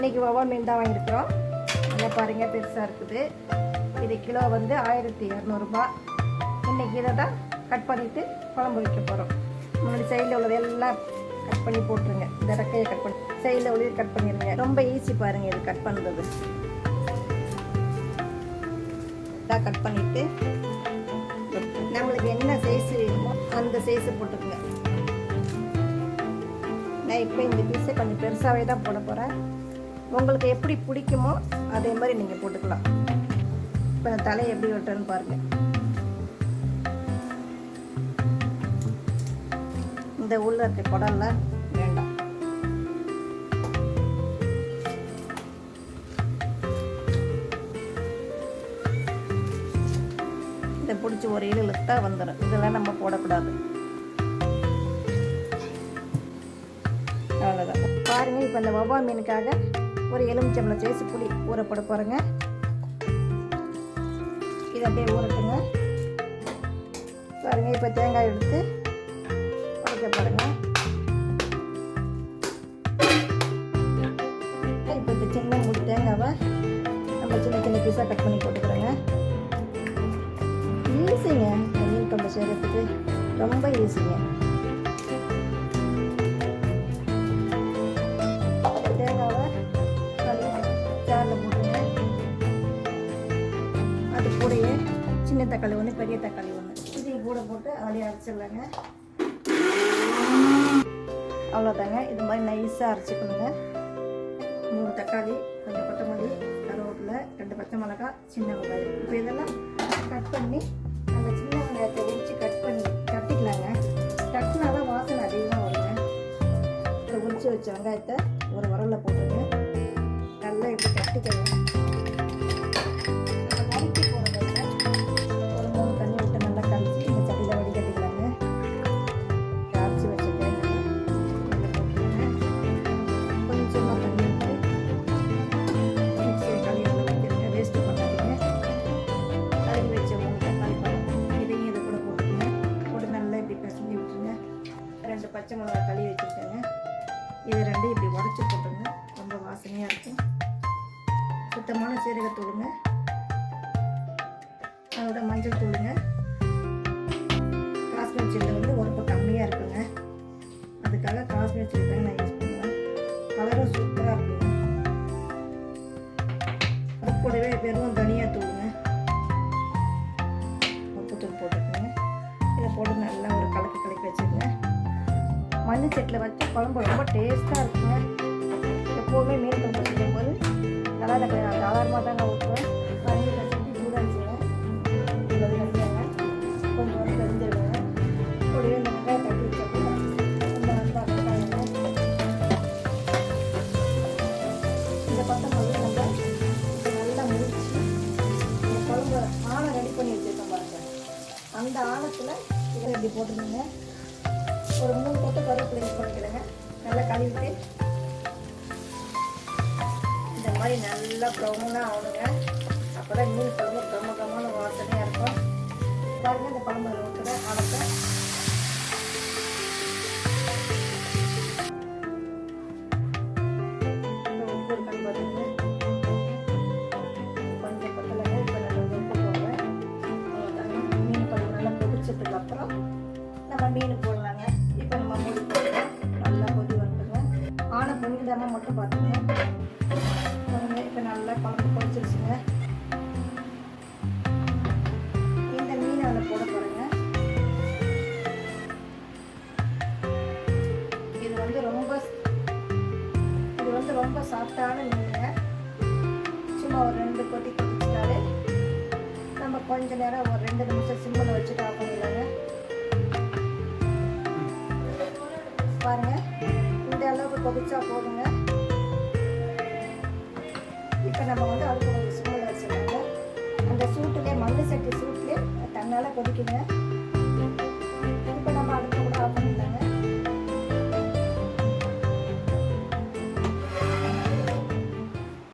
இன்றைக்கி வவா மீன் தான் வாங்கியிருக்கிறோம். நல்லா பாருங்க பெருசாக இருக்குது. இது கிலோ வந்து ஆயிரத்தி இரநூறுபா. இன்றைக்கி இதை தான் கட் பண்ணிவிட்டு குழம்பு வைக்க போகிறோம் முன்னாடி சைடில் உள்ளது எல்லாம் கட் பண்ணி போட்டுருங்க. இந்த ரெக்கையை கட் பண்ணி சைடில் உள்ளது கட் பண்ணிடுங்க ரொம்ப ஈஸி பாருங்கள் இது கட் பண்ணுறது இதாக கட் பண்ணிவிட்டு நம்மளுக்கு என்ன சைஸ் வேணுமோ அந்த சைஸை போட்டுக்கோங்க. நான் இப்போ இந்த பீஸை கொஞ்சம் பெருசாகவே தான் போட போகிறேன் உங்களுக்கு எப்படி பிடிக்குமோ அதே மாதிரி நீங்கள் போட்டுக்கலாம். இப்போ இந்த தலையை எப்படி வெட்டுறேன்னு பாருங்கள் இந்த உள்ள இருக்க குடல்லாம் வேண்டாம். இதை பிடிச்சி ஒரு இழுத்தா வந்துடும் இதெல்லாம் நம்ம போடக்கூடாது. அவ்வளோதான் பாருங்கள் இப்போ இந்த வவ்வா மீனுக்காக ஒரு எலுமிச்சம்பளம் சேசு புளி ஊற போட போகிறேங்க இதை அப்படியே ஊறட்டுங்க. பாருங்கள் இப்போ தேங்காய் எடுத்து உடைக்க பாருங்க இப்போ இந்த சின்ன மூடி தேங்காவை நம்ம சின்ன சின்ன பீஸாக கட் பண்ணி போட்டுக்கிறோங்க. ஈஸிங்க மீன் குழம்பு செய்கிறதுக்கு ரொம்ப ஈஸிங்க. சின்ன தக்காளி ஒன்று பெரிய தக்காளி ஒன்று இதையும் கூட போட்டு அப்படியே அரைச்சிடலாங்க. அவ்வளோதாங்க இது மாதிரி நைஸாக அரைச்சிக்கணுங்க. மூணு தக்காளி கொஞ்சம் கொத்தமல்லி கருவேப்பிலை ரெண்டு பச்சை மிளகாய் சின்ன வெங்காயம். இப்போ இதெல்லாம் கட் பண்ணி அந்த சின்ன வெங்காயத்தை உரித்து கட் பண்ணி கட்டிக்கலாங்க கட்டினா தான் வாசனை அதிகமாக வருங்க. இப்போ உரிச்சு வச்ச வெங்காயத்தை ஒரு உரலில் போட்டுங்க நல்லா இப்படி கட்டிக்கணும் பச்சை மிளகாய் கழுவி வச்சுருக்கேங்க. இது ரெண்டும் இப்படி உடச்சி போட்டுருங்க. ரொம்ப வாசனையாக இருக்கும். சுத்தமான சீரகத்தூளுங்க அதோட மஞ்சள் தூளுங்க. காஷ்மீர் சில்லி வந்து உரப்பு கம்மியாக இருக்குங்க. அதுக்காக காஷ்மீர் சில்லி தான் நான் யூஸ் பண்ணுவேன். கலரும் சூப்பராக இருக்குங்க. அது கூடவே வெறும் மீன் செட்டில் வச்சு குழம்பு ரொம்ப டேஸ்ட்டாக இருக்குங்க. எப்போவுமே மீன் குழம்பு செய்யும் போது நல்லா தக்காளி நான் சாதாரணமாக தாங்க ஊற்றுவேன் பன்னீர் செஞ்சு சூடாக செய்வேன் கொஞ்சம் வந்து தெரிஞ்சிருவேன் அப்படியே இந்த வெங்காயம் தட்டி வச்சப்போ இந்த நல்லா நம்ம நல்லா முடிச்சு குழம்பு ஆழம் ரெடி பண்ணி வச்சுருக்கோம் பாருங்கள் அந்த ஆழத்தில் இதில் இப்படி போட்டுருங்க ஒரு மூணு கொத்து கருவேப்பிலை யூஸ் பண்ணிக்கிறேங்க நல்லா கழுவிட்டு இந்த மாதிரி நல்லா ப்ரௌனாக ஆகணுங்க. அப்போ தான் மீன் குழம்பு கம்ம கம்மான வாசனையாக இருக்கும். பாருங்க இந்த குழம்பு ஊற்றுற ஆழத்தை மீன் குழம்பு அப்புறம் நம்ம மீன் பொங்கிடாமல் பார்த்துங்க பாருங்க இப்போ நல்லா குழம்பு கொதிச்சிருச்சுங்க இந்த மீனை அதில் போட போகிறேங்க இது வந்து ரொம்ப இது வந்து ரொம்ப சாஃப்டான மீனுங்க. சும்மா ஒரு ரெண்டு கொட்டி கொதிச்சிட்டாலே நம்ம கொஞ்ச நேரம் ஒரு ரெண்டு நிமிஷம் சிம்மில் வச்சுட்டு ஆஃப் பண்ணிடலாங்க பாருங்க இந்த அளவுக்கு கொதிச்சா போதுங்க. இப்போ நம்ம வந்து அடுப்பு கொஞ்சம் சிம்மில் வச்சுருக்காங்க அந்த சூட்டுலேயே மண்ணு சட்டி சூட்லேயே தன்னால் கொதிக்குங்க